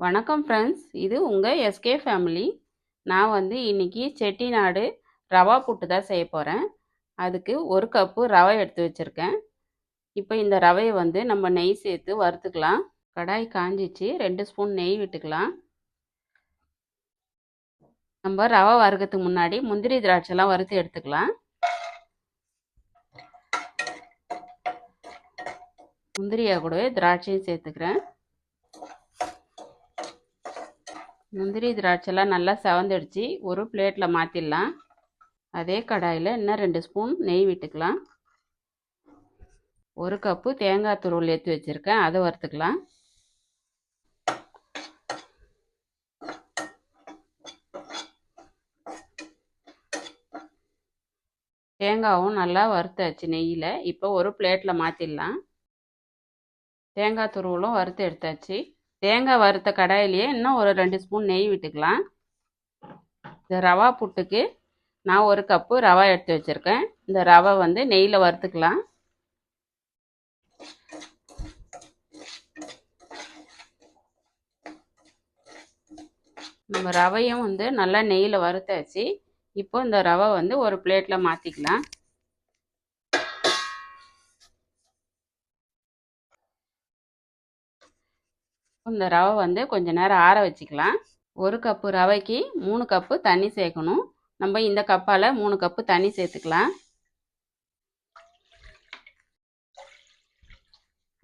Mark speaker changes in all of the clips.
Speaker 1: வணக்கம் ஃப்ரெண்ட்ஸ் இது உங்கள் எஸ்கே ஃபேமிலி நான் வந்து இன்றைக்கி செட்டிநாடு ரவா புட்டு தான் செய்ய போகிறேன் அதுக்கு ஒரு கப்பு ரவை எடுத்து வச்சுருக்கேன். இப்போ இந்த ரவையை வந்து நம்ம நெய் சேர்த்து வறுத்துக்கலாம். கடாய் காஞ்சிச்சு. ரெண்டு ஸ்பூன் நெய் விட்டுக்கலாம். நம்ம ரவை வறுக்கிறதுக்கு முன்னாடி முந்திரி திராட்சைலாம் வறுத்து எடுத்துக்கலாம். முந்திரியாக கூடவே திராட்சையும் சேர்த்துக்கிறேன். முந்திரி திராட்சைலாம் நல்லா செவந்துடுச்சு. ஒரு பிளேட்டில் மாற்றிடலாம் அதே கடாயில் இன்னும் ரெண்டு ஸ்பூன் நெய் விட்டுக்கலாம். ஒரு கப்பு தேங்காய் துருவல் ஏற்றி வச்சுருக்கேன். அதை வறுத்துக்கலாம். தேங்காவும் நல்லா வறுத்தாச்சு நெய்யில். இப்போ ஒரு பிளேட்டில் மாற்றிடலாம் தேங்காய் துருவலும் வறுத்து எடுத்தாச்சு. தேங்காய் வறுத்த கடாயிலேயே இன்னும் ஒரு ரெண்டு ஸ்பூன் நெய் விட்டுக்கலாம். இந்த ரவா புட்டுக்கு நான் ஒரு கப்பு ரவா எடுத்து வச்சுருக்கேன். இந்த ரவை வந்து நெய்யில் வறுத்துக்கலாம். நம்ம ரவையும் வந்து நல்லா நெய்யில் வறுத்தாச்சு. இப்போ இந்த ரவை வந்து ஒரு பிளேட்டில் மாற்றிக்கலாம் இந்த ரவை வந்து கொஞ்ச நேரம் ஆற வச்சுக்கலாம். ஒரு கப்பு ரவைக்கு மூணு கப்பு தண்ணி சேர்க்கணும். நம்ம இந்த கப்பால் மூணு கப்பு தண்ணி சேர்த்துக்கலாம்.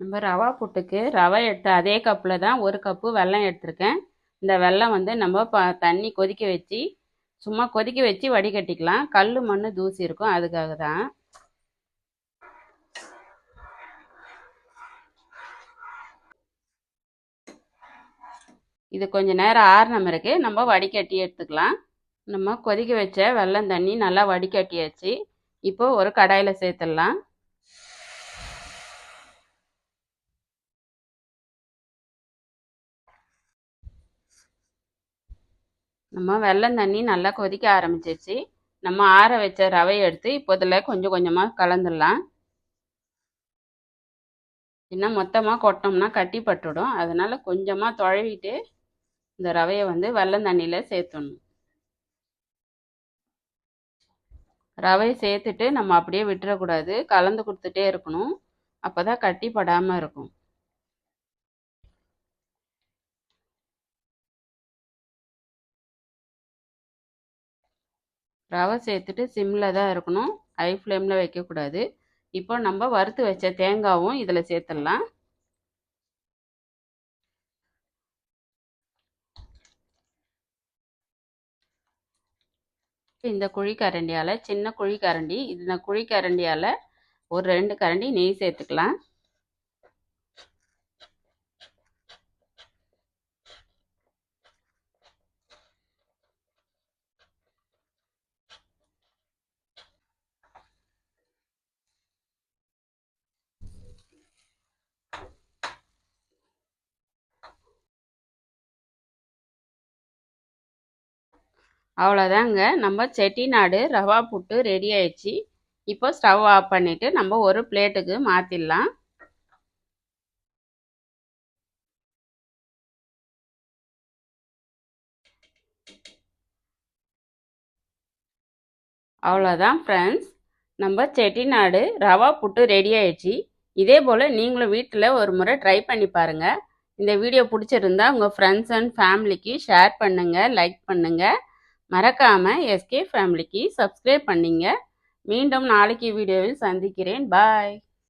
Speaker 1: நம்ம ரவா புட்டுக்கு ரவை எடுத்த அதே கப்பில் தான் ஒரு கப்பு வெல்லம் எடுத்திருக்கேன். இந்த வெல்லம் வந்து நம்ம ப தண்ணி கொதிக்க வச்சு சும்மா கொதிக்க வச்சு வடிகட்டிக்கலாம். கல் மண் தூசி இருக்கும் அதுக்காக தான். இது கொஞ்சம் நேரம் ஆறின பிறகு நம்ம வடிகட்டி எடுத்துக்கலாம். நம்ம கொதிக்க வச்ச வெள்ளம் தண்ணி நல்லா வடிகட்டியாச்சு. இப்போ ஒரு கடாயில் சேர்த்துடலாம். நம்ம வெள்ளம் தண்ணி நல்லா கொதிக்க ஆரம்பிச்சிருச்சு. நம்ம ஆற வச்ச ரவையை எடுத்து இப்போ இதில் கொஞ்சம் கொஞ்சமாக கலந்துடலாம். இன்னும் மொத்தமாக கொட்டோம்னா கட்டி பட்டுடும். அதனால் கொஞ்சமாக தொழவிட்டு இந்த ரவையை வந்து வெள்ளம் தண்ணியில் சேர்த்துடணும் ரவையை சேர்த்துட்டு நம்ம அப்படியே விட்டுறக்கூடாது. கலந்து கொடுத்துட்டே இருக்கணும். அப்போ தான் கட்டி படாமல் இருக்கும். ரவை சேர்த்துட்டு சிம்மில் தான் இருக்கணும். ஹை ஃப்ளேமில் வைக்கக்கூடாது. இப்போ நம்ம வறுத்து வச்ச தேங்காவும் இதில் சேர்த்துடலாம் இந்த குழிக்கரண்டியால் சின்ன குழிக்கரண்டி இந்த குழிக்கரண்டியால் ஒரு ரெண்டு கரண்டி நெய் சேர்த்துக்கலாம். அவ்வளோதாங்க நம்ம செட்டிநாடு ரவா புட்டு ரெடி ஆயிடுச்சு. இப்போ ஸ்டவ் ஆஃப் பண்ணிவிட்டு நம்ம ஒரு பிளேட்டுக்கு மாற்றிடலாம் அவ்வளோதான் ஃப்ரெண்ட்ஸ் நம்ம செட்டிநாடு ரவா புட்டு ரெடி ஆயிடுச்சு. இதே போல் நீங்களும் வீட்டில் ஒரு முறை ட்ரை பண்ணி பாருங்கள் இந்த வீடியோ பிடிச்சிருந்தா உங்கள் ஃப்ரெண்ட்ஸ் அண்ட் ஃபேமிலிக்கு ஷேர் பண்ணுங்கள் லைக் பண்ணுங்கள் மறக்காமல் எஸ்கே ஃபேமிலிக்கு சப்ஸ்கிரைப் பண்ணிங்க. மீண்டும் நாளைக்கு வீடியோவில் சந்திக்கிறேன். பாய்